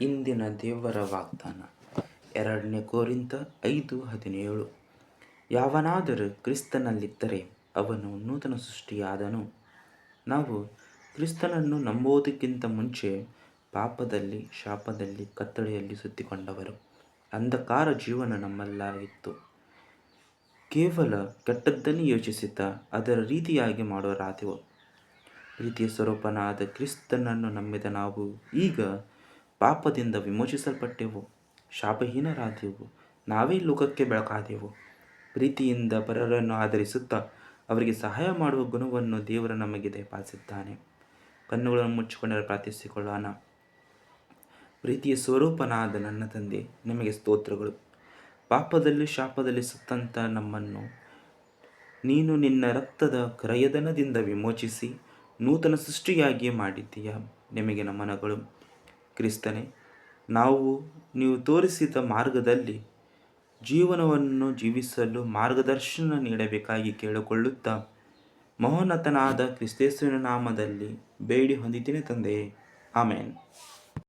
ಇಂದಿನ ದೇವರ ವಾಗ್ದಾನ. ಎರಡನೇ ಕೋರಿಂತ ಐದು ಹದಿನೇಳು. ಯಾವನಾದರೂ ಕ್ರಿಸ್ತನಲ್ಲಿದ್ದರೆ ಅವನು ನೂತನ ಸೃಷ್ಟಿಯಾದನು. ನಾವು ಕ್ರಿಸ್ತನನ್ನು ನಂಬುವುದಕ್ಕಿಂತ ಮುಂಚೆ ಪಾಪದಲ್ಲಿ, ಶಾಪದಲ್ಲಿ ಕತ್ತಳೆಯಲ್ಲಿ ಸುತ್ತಿಕೊಂಡವರು. ಅಂಧಕಾರ ಜೀವನ ನಮ್ಮಲ್ಲಾಗಿತ್ತು ಕೇವಲ ಕೆಟ್ಟದ್ದನ್ನು ಯೋಚಿಸುತ್ತಾ ಅದರ ರೀತಿಯಾಗಿ ಮಾಡೋರಾದೆವು ಪ್ರೀತಿಯ ಸ್ವರೂಪನಾದ ಕ್ರಿಸ್ತನನ್ನು ನಂಬಿದ ನಾವು ಈಗ ಪಾಪದಿಂದ ವಿಮೋಚಿಸಲ್ಪಟ್ಟೆವು, ಶಾಪಹೀನರಾದೆವು, ನಾವೇ ಲೋಕಕ್ಕೆ ಬೆಳಕಾದೆವು. ಪ್ರೀತಿಯಿಂದ ಪರರನ್ನು ಆಧರಿಸುತ್ತಾ ಅವರಿಗೆ ಸಹಾಯ ಮಾಡುವ ಗುಣವನ್ನು ದೇವರ ನಮಗೆ ದಯಪಾಲಿಸಿದ್ದಾನೆ. ಕಣ್ಣುಗಳನ್ನು ಮುಚ್ಚಿಕೊಂಡರೆ ಪ್ರಾರ್ಥಿಸಿಕೊಳ್ಳೋಣ. ಪ್ರೀತಿಯ ಸ್ವರೂಪನಾದ ನನ್ನ ತಂದೆ, ನಿಮಗೆ ಸ್ತೋತ್ರಗಳು. ಪಾಪದಲ್ಲಿ, ಶಾಪದಲ್ಲಿ ಸುತ್ತಂತ ನಮ್ಮನ್ನು ನೀನು ನಿನ್ನ ರಕ್ತದ ಕ್ರಯದನದಿಂದ ವಿಮೋಚಿಸಿ ನೂತನ ಸೃಷ್ಟಿಯಾಗಿ ಮಾಡಿದ್ದೀಯ? ನಿಮಗೆ ನಮನಗಳು. ಕ್ರಿಸ್ತನೇ, ನಾವು, ನೀವು ತೋರಿಸಿದ ಮಾರ್ಗದಲ್ಲಿ ಜೀವನವನ್ನು ಜೀವಿಸಲು ಮಾರ್ಗದರ್ಶನ ನೀಡಬೇಕಾಗಿ ಕೇಳಿಕೊಳ್ಳುತ್ತಾ, ಮಹೋನ್ನತನಾದ ಕ್ರಿಸ್ತೇಶ್ವರ ನಾಮದಲ್ಲಿ ಬೇಡಿ ಹೊಂದಿದ್ದೇನೆ ತಂದೆಯೇ. ಆಮೇನ್.